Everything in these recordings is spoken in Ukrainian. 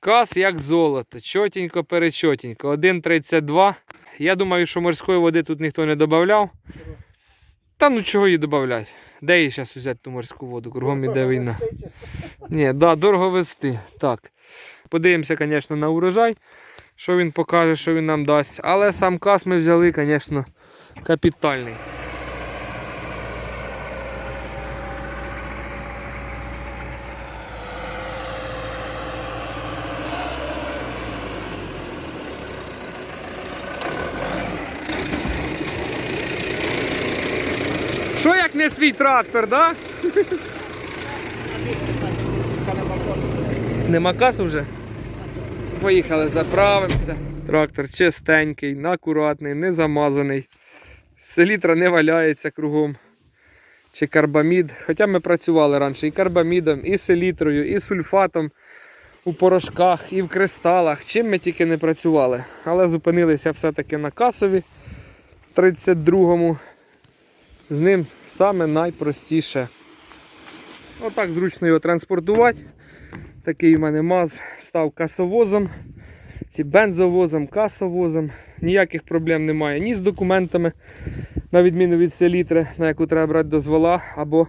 Кас як золото, чотенько перечотенько. 1,32. Я думаю, що морської води тут ніхто не додавав. Та ну чого її додавати? Де її зараз взяти ту морську воду? Кругом іде війна. Ні, да, дорого вести. Так. Подивимося, звісно, на урожай, що він покаже, що він нам дасть. Але сам кас ми взяли, звісно, капітальний. Що як не свій трактор, да? Нема касу вже? Поїхали, заправимося. Трактор чистенький, акуратний, не замазаний. Селітра не валяється кругом. Чи карбамід. Хоча ми працювали раніше і карбамідом, і селітрою, і сульфатом у порошках, і в кристалах. Чим ми тільки не працювали. Але зупинилися все-таки на касові 32-му. З ним саме найпростіше. Отак зручно його транспортувати. Такий у мене МАЗ став касовозом, ці бензовозом, касовозом. Ніяких проблем немає ні з документами, на відміну від селітри, на яку треба брати дозвола, або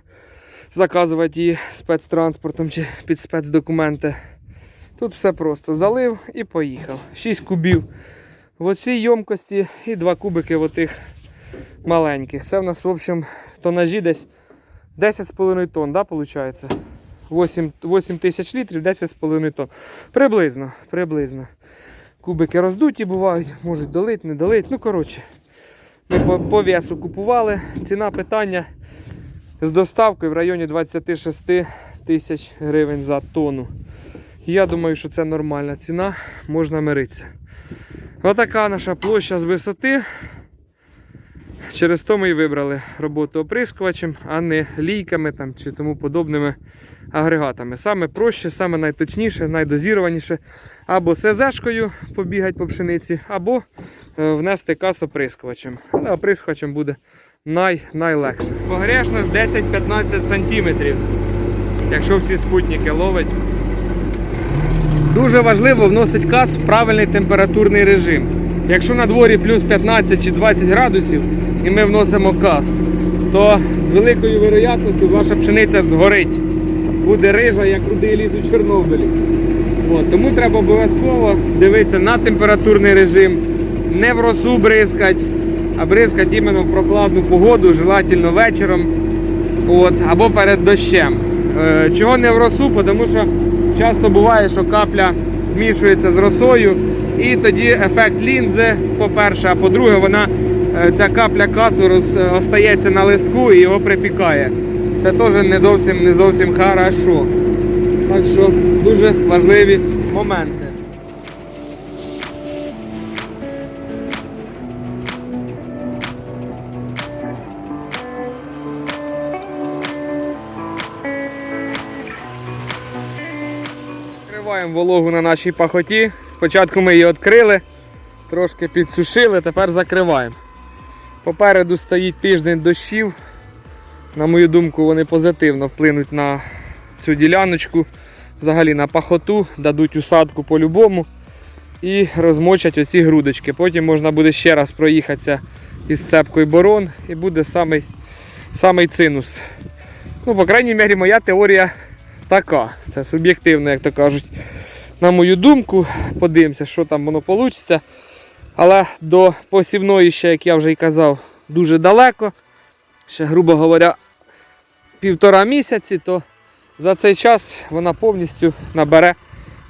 заказувати її спецтранспортом чи під спецдокументи. Тут все просто залив і поїхав. 6 кубів в оцій ємкості і 2 кубики в отих маленьких. Це в нас, в общем, тонажі десь 10,5 тонн, да, виходить? 8, 8 тисяч літрів, 10,5 тонн. Приблизно, приблизно. Кубики роздуті бувають, можуть долить, не долить. Ну, коротше, ми по, по весу купували. Ціна питання з доставкою в районі 26 тисяч гривень за тонну. Я думаю, що це нормальна ціна, можна миритися. Отака наша площа з висоти. Через то ми і вибрали роботу оприскувачем, а не лійками там, чи тому подобними агрегатами. Саме проще, саме найточніше, найдозірованіше. Або СЗшкою побігати по пшениці, або е, внести кас оприскувачем. Але оприскувачем буде най, найлегше. Погрешність 10-15 см, якщо всі спутники ловить. Дуже важливо вносити кас в правильний температурний режим. Якщо на дворі плюс 15 чи 20 градусів і ми вносимо кас, то з великою вероятністю ваша пшениця згорить. Буде рижа, як рудий ліс у Чорнобилі. От, тому треба обов'язково дивитися на температурний режим, не в росу бризкати, а бризкати іменно в прохладну погоду, желательно вечором от, або перед дощем. Е, чого не в росу? Тому що часто буває, що капля змішується з росою, і тоді ефект лінзи, по-перше, а по-друге, вона ця капля касу роз, е, на листку і його припікає. Це теж не зовсім не зовсім хорошо. Так що дуже важливі моменти. Закриваємо вологу на нашій пахоті. Спочатку ми її відкрили, трошки підсушили, тепер закриваємо. Попереду стоїть тиждень дощів. На мою думку, вони позитивно вплинуть на цю діляночку, взагалі на пахоту, дадуть усадку по-любому і розмочать оці грудочки. Потім можна буде ще раз проїхатися із цепкою борон і буде самий, самий цинус. Ну, по крайній мірі, моя теорія така. Це суб'єктивно, як то кажуть. На мою думку, подивимося, що там воно вийде. Але до посівної ще, як я вже і казав, дуже далеко. Ще, грубо говоря, півтора місяці, то за цей час вона повністю набере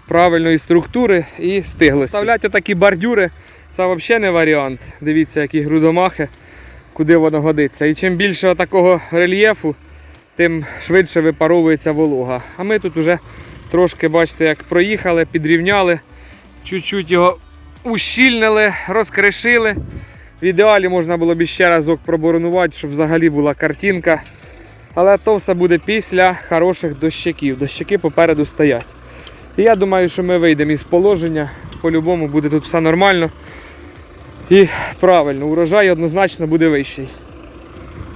правильної структури і стиглості. Вставляти отакі бордюри це взагалі не варіант. Дивіться, які грудомахи, куди воно годиться. І чим більше такого рельєфу, тим швидше випаровується волога. А ми тут вже трошки, бачите, як проїхали, підрівняли, чуть-чуть його ущільнили, розкришили. В ідеалі можна було б ще разок проборонувати, щоб взагалі була картинка. Але то все буде після хороших дощаків. Дощаки попереду стоять. І я думаю, що ми вийдемо із положення. По-любому буде тут все нормально. І правильно, урожай однозначно буде вищий.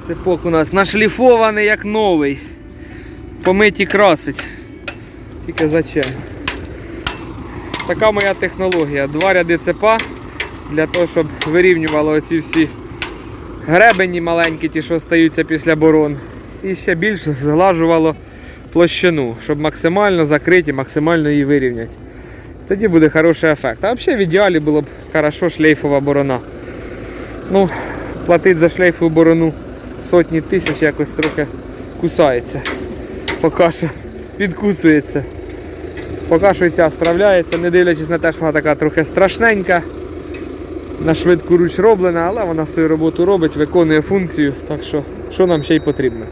Цепок у нас нашліфований як новий. Помиті красить. Тільки зачем? Така моя технологія. Два ряди цепа для того, щоб вирівнювало оці всі гребені маленькі, ті, що стаються після борон. І ще більш зглажувало площину, щоб максимально закрити, максимально її вирівняти. Тоді буде хороший ефект. А взагалі в ідеалі було б хорошо шлейфова борона. Ну, платить за шлейфову борону сотні тисяч якось трохи кусається. Поки що підкусується. Поки що ця справляється, не дивлячись на те, що вона така трохи страшненька. На швидку руч роблена, але вона свою роботу робить, виконує функцію. Так що, що нам ще й потрібно.